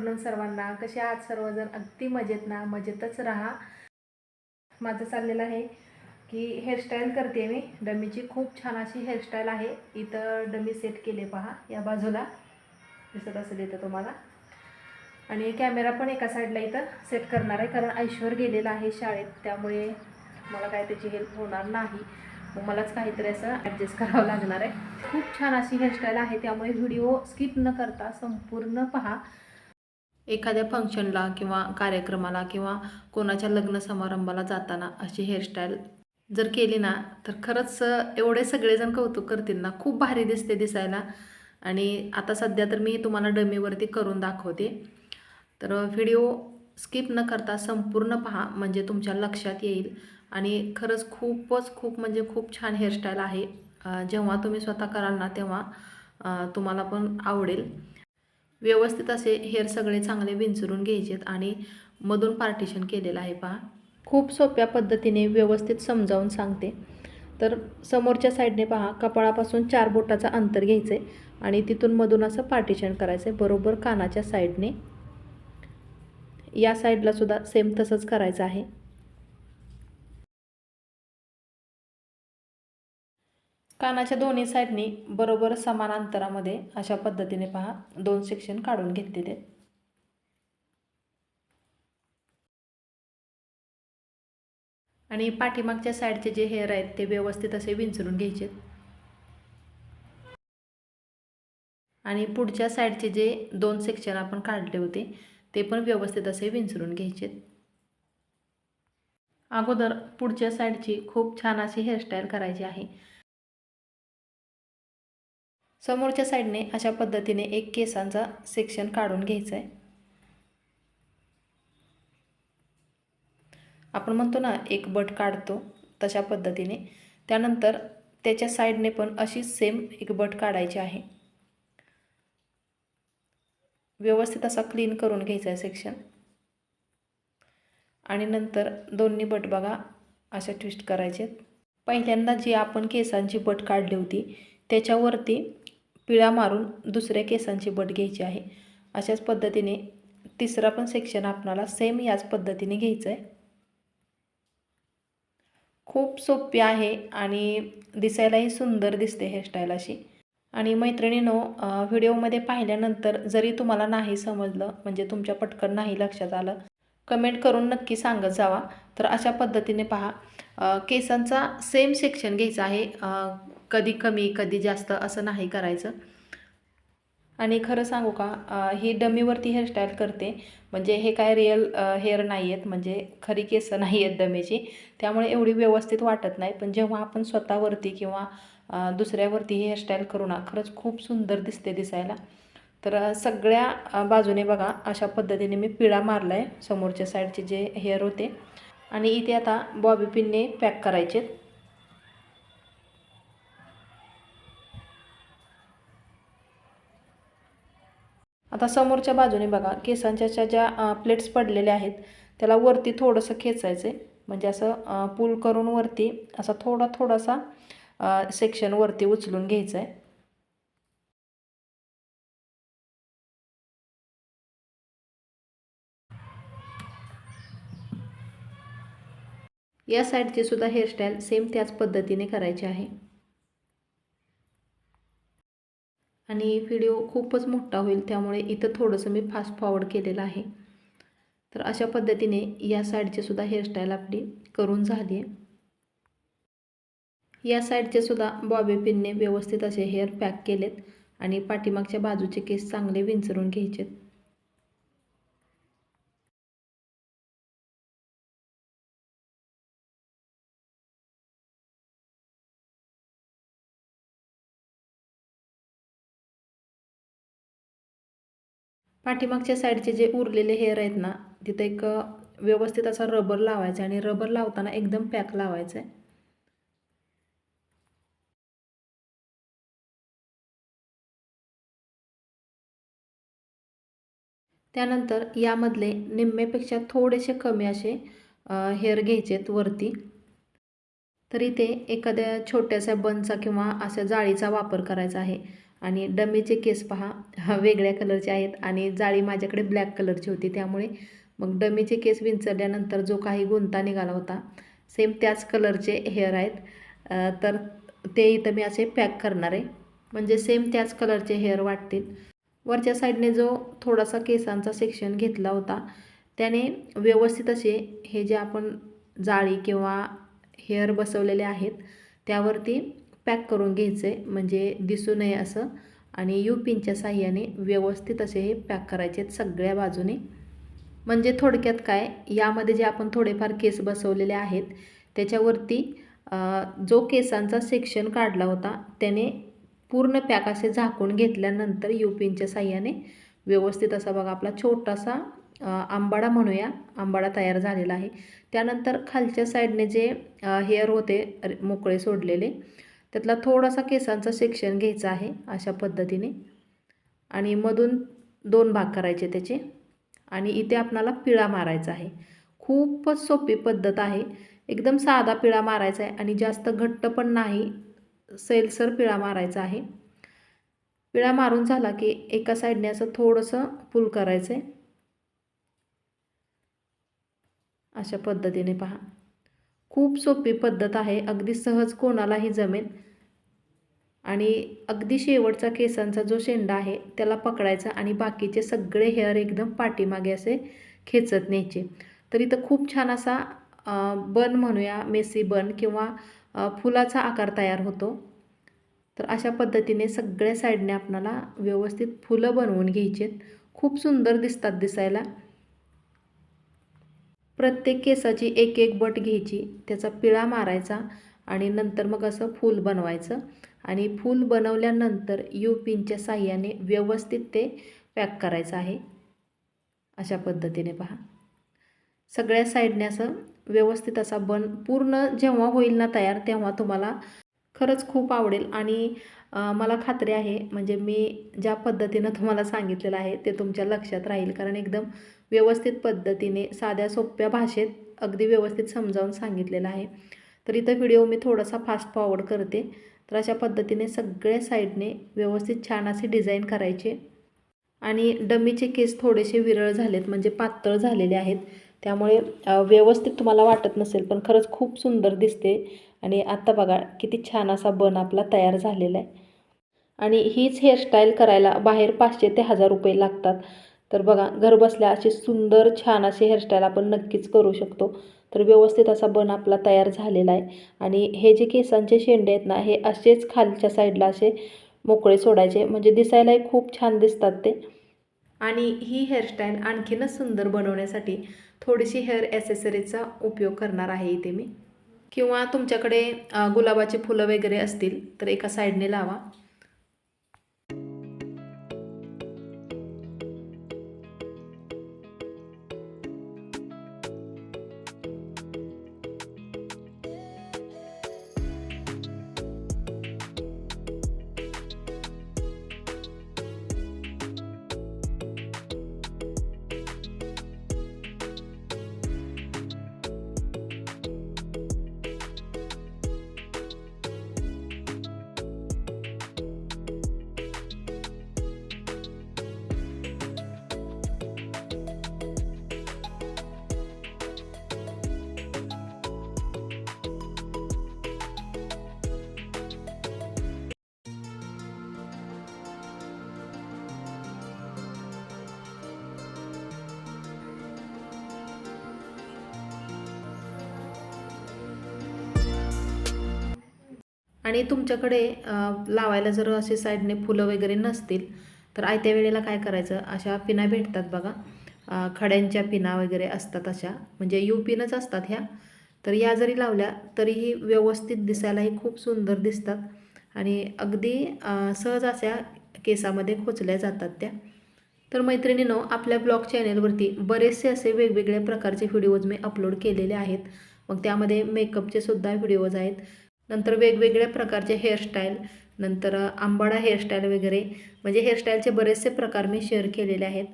Good सर्वांना कसे आहात सर्वजण अगदी मजेत ना मजेतच राहा. माझं चाललेलं आहे की हेअरस्टाईल करते मी. डमीची खूप छान अशी हेअरस्टाईल आहे. इथं डमी सेट केले पहा या बाजूला. दिसत असेल इथं तुम्हाला. आणि कॅमेरा पण एका साईडला इथं सेट करणार आहे कारण ऐश्वर गेलेला आहे शाळेत. त्यामुळे मला काय त्याची हेल्प होणार नाही. मग मलाच काहीतरी असं ॲडजस्ट करावं लागणार आहे. खूप छान अशी हेअरस्टाईल आहे. त्यामुळे व्हिडिओ स्किप न करता संपूर्ण पहा. एखाद्या फंक्शनला किंवा कार्यक्रमाला किंवा कोणाच्या लग्न समारंभाला जाताना अशी हेअरस्टाईल जर केली ना तर खरंच एवढे सगळेजण कौतुक करतील ना. खूप भारी दिसते दिसायला. आणि आता सध्या तर मी तुम्हाला डमीवरती करून दाखवते. तर व्हिडिओ स्किप न करता संपूर्ण पहा म्हणजे तुमच्या लक्षात येईल. आणि खरंच खूपच खूप म्हणजे खूप छान हेअरस्टाईल आहे. जेव्हा तुम्ही स्वतः कराल ना तेव्हा तुम्हाला पण आवडेल. व्यवस्थित असे हेअर सगळे चांगले विंचरून घ्यायचेत आणि मधून पार्टिशन केलेलं आहे पहा. खूप सोप्या पद्धतीने व्यवस्थित समजावून सांगते. तर समोरच्या साईडने पहा कपाळापासून चार बोटाचं अंतर घ्यायचं आहे आणि तिथून मधून असं पार्टिशन करायचं आहे बरोबर कानाच्या साईडने या साईडला सुद्धा सेम तसंच करायचं आहे. कानाच्या दोन्ही साईडनी बरोबर समान अंतरामध्ये अशा पद्धतीने पहा. दोन सेक्शन काढून घेतलेले आणि पाठीमागच्या साईडचे जे हेअर आहेत ते व्यवस्थित असे विंचरून घ्यायचे. आणि पुढच्या साईडचे जे दोन सेक्शन आपण काढले होते ते पण व्यवस्थित असे विंचरून घ्यायचे. अगोदर पुढच्या साईडची खूप छान अशी हेअरस्टाईल करायची आहे. समोरच्या साईडने अशा पद्धतीने एक केसांचा सेक्शन काढून घ्यायचा आहे आपण म्हणतो ना एक बट काढतो तशा पद्धतीने. त्यानंतर त्याच्या साईडने पण अशी सेम एक बट काढायची आहे. व्यवस्थित असा क्लीन करून घ्यायचा आहे सेक्शन आणि नंतर दोन्ही बट बघा अशा ट्विस्ट करायचे पहिल्यांदा जी आपण केसांची बट काढली होती त्याच्यावरती पिळा मारून दुसऱ्या केसांची बट घ्यायची आहे. अशाच पद्धतीने तिसरा पण सेक्शन आपणाला सेम याच पद्धतीने घ्यायचं आहे खूप सोपी आहे आणि दिसायलाही सुंदर दिसते हेअरस्टाईल अशी. आणि मैत्रिणीनो व्हिडिओमध्ये पाहिल्यानंतर जरी तुम्हाला नाही समजलं म्हणजे तुमच्या पटकन नाही लक्षात आलं कमेंट करून नक्की सांगत जावा. तर अशा पद्धतीने पहा केसांचा सेम सेक्शन घ्यायचा आहे. कधी कमी कधी जास्त असं नाही करायचं. आणि खरं सांगू का ही डमीवरती हेअरस्टाईल करते. म्हणजे हे काय रिअल हेअर नाही आहेत म्हणजे खरी केस नाही आहेत डमीची. त्यामुळे एवढी व्यवस्थित वाटत नाही. पण जेव्हा आपण स्वतःवरती किंवा दुसऱ्यावरती ही हेअरस्टाईल करू ना खरंच खूप सुंदर दिसते दिसायला. तर सगळ्या बाजूने बघा अशा पद्धतीने मी पिळा मारला आहे समोरच्या साईडचे जे हेअर होते. आणि इथे आता बॉबी पिनने पॅक करायचे आता समोरच्या बाजूने बघा केसांच्या ज्या प्लेट्स पडलेल्या आहेत त्याला वरती थोडंसं खेचायचं आहे म्हणजे असं पूल करून वरती असा थोडा थोडासा सेक्शन वरती उचलून घ्यायचं आहे या साईडची सुद्धा हेअरस्टाईल सेम त्याच पद्धतीने करायची आहे. आणि व्हिडिओ खूपच मोठा होईल त्यामुळे इथं थोडंसं मी फास्ट फॉवर्ड केलेलं आहे. तर अशा पद्धतीने या साईडचीसुद्धा हेअरस्टाईल आपली करून झाली आहे. या साईडचे सुद्धा बॉबी पिनने व्यवस्थित असे हेअर पॅक केलेत आणि पाठीमागच्या बाजूचे केस चांगले विंचरून घ्यायचेत. पाठीमागच्या साईडचे जे उरलेले हेअर आहेत ना तिथं एक व्यवस्थित असा रबर लावायचा आणि रबर लावताना एकदम पॅक लावायचं आहे त्यानंतर यामधले निम्मेपेक्षा थोडेसे कमी असे हेअर घ्यायचेत वरती. तर इथे एखाद्या छोट्याशा बनचा किंवा अशा जाळीचा वापर करायचा आहे. आणि डमीचे केस पहा वेगळ्या कलरचे आहेत आणि जाळी माझ्याकडे ब्लॅक कलरची होती त्यामुळे मग डमीचे केस विंचरल्यानंतर जो काही गुंता निघाला होता सेम त्याच कलरचे हेअर आहेत. तर ते इथं मी असे पॅक करणार आहे. म्हणजे सेम त्याच कलरचे हेअर वाटतील. वरच्या साईडने जो थोडासा केसांचा सेक्शन घेतला होता त्याने व्यवस्थित असे हे जे आपण जाळी किंवा हेअर बसवलेले आहेत त्यावरती पॅक करून घ्यायचं आहे म्हणजे दिसू नये असं. आणि यू पिनच्या साह्याने व्यवस्थित असे हे पॅक करायचे आहेत सगळ्या बाजूने. म्हणजे थोडक्यात काय यामध्ये जे आपण थोडेफार केस बसवलेले आहेत त्याच्यावरती जो केसांचा सेक्शन काढला होता त्याने पूर्ण पॅक असे झाकून घेतल्यानंतर यू पिनच्या साह्याने व्यवस्थित असा बघा आपला छोटासा आंबाडा म्हणूया आंबाडा तयार झालेला आहे. त्यानंतर खालच्या साईडने जे हेअर होते मोकळे सोडलेले त्यातला थोडासा केसांचा सेक्शन घ्यायचा आहे अशा पद्धतीने. आणि मधून दोन भाग करायचे त्याचे. आणि इथे आपणाला पिळा मारायचा आहे. खूपच सोपी पद्धत आहे. एकदम साधा पिळा मारायचा आहे आणि जास्त घट्ट पण नाही सैलसर पिळा मारायचा आहे. पिळा मारून झाला की एका साईडने असं थोडंसं पूल करायचं आहे अशा पद्धतीने पहा. खूप सोपी पद्धत आहे. अगदी सहज कोणालाही जमेल. आणि अगदी शेवटचा केसांचा जो शेंडा आहे त्याला पकडायचा आणि बाकीचे सगळे हेअर एकदम पाठीमागे असे खेचत न्यायचे. तर इथं खूप छान असा बन म्हणूया मेसी बन किंवा फुलाचा आकार तयार होतो. तर अशा पद्धतीने सगळ्या साईडने आपणाला व्यवस्थित फुलं बनवून घ्यायची आहेत खूप सुंदर दिसतात दिसायला. प्रत्येक केसाची एक एक बट घ्यायची त्याचा पिळा मारायचा आणि नंतर मग असं फूल बनवायचं. आणि फूल बनवल्यानंतर यू पिनच्या साह्याने व्यवस्थित ते पॅक करायचं आहे. अशा पद्धतीने पहा. सगळ्या साईडने असं व्यवस्थित असा बन पूर्ण जेव्हा होईल ना तयार तेव्हा तुम्हाला खरंच खूप आवडेल. आणि मला खात्री आहे म्हणजे मी ज्या पद्धतीनं तुम्हाला सांगितलेलं आहे ते तुमच्या लक्षात राहील. कारण एकदम व्यवस्थित पद्धतीने साध्या सोप्या भाषेत अगदी व्यवस्थित समजावून सांगितलेलं आहे. तर इथं व्हिडिओ मी थोडासा फास्ट फॉरवर्ड करते. तर अशा पद्धतीने सगळ्या साईडने व्यवस्थित छान असे डिझाईन करायचे. आणि डमीचे केस थोडेसे विरळ झालेत म्हणजे पातळ झालेले आहेत. त्यामुळे व्यवस्थित तुम्हाला वाटत नसेल पण खरंच खूप सुंदर दिसते. आणि आत्ता बघा किती छान असा बन आपला तयार झालेला आहे. आणि हीच हेअरस्टाईल करायला बाहेर पाचशे ते हजार रुपये लागतात. तर बघा घरबसल्या अशी सुंदर छान अशी हेअरस्टाईल आपण नक्कीच करू शकतो. तर व्यवस्थित असा बन आपला तयार झालेला आहे. आणि हे जे केसांचे शेंडे आहेत ना हे असेच खालच्या साईडला असे मोकळे सोडायचे. म्हणजे दिसायलाही खूप छान दिसतात ते. आणि ही हेअरस्टाईल आणखीनच सुंदर बनवण्यासाठी थोडीशी हेअर ॲसेसरीचा उपयोग करणार आहे इथे मी. किंवा तुमच्याकडे गुलाबाचे फुलं वगैरे असतील तर एका साईडने लावा. आणि तुमच्याकडे लावायला जर असे साईडने फुलं वगैरे नसतील तर आयत्या वेळेला काय करायचं? अशा पिना भेटतात बघा. खड्यांच्या पिना वगैरे असतात अशा. म्हणजे यू पिनच असतात ह्या. तर या जरी लावल्या तरीही व्यवस्थित दिसायलाही खूप सुंदर दिसतात. आणि अगदी सहज अशा केसामध्ये खोचल्या जातात त्या. तर मैत्रिणीनो आपल्या ब्लॉग चॅनेलवरती बरेचसे असे वेगवेगळ्या प्रकारचे व्हिडिओज मी अपलोड केलेले आहेत. मग त्यामध्ये मेकअपचे सुद्धा व्हिडिओज आहेत. नंतर वेगवेगळ्या प्रकारचे हेअरस्टाईल नंतर आंबाडा हेअरस्टाईल वगैरे म्हणजे हेअरस्टाईलचे बरेचसे प्रकार मी शेअर केलेले आहेत.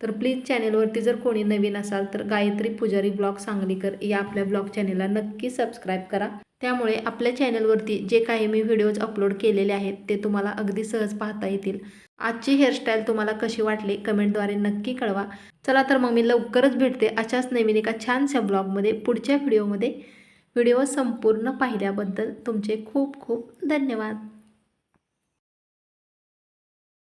तर प्लीज चॅनेलवरती जर कोणी नवीन असाल तर गायत्री पुजारी ब्लॉग सांगलीकर या आपल्या ब्लॉग चॅनेलला नक्की सबस्क्राईब करा. त्यामुळे आपल्या चॅनलवरती जे काही मी व्हिडिओज अपलोड केलेले आहेत ते तुम्हाला अगदी सहज पाहता येतील. आजची हेअरस्टाईल तुम्हाला कशी वाटली कमेंटद्वारे नक्की कळवा. चला तर मग मी लवकरच भेटते अशाच नवीन एका छानशा ब्लॉगमध्ये पुढच्या व्हिडिओमध्ये व्हिडिओ संपूर्ण पाहिल्याबद्दल तुमचे खूप खूप धन्यवाद.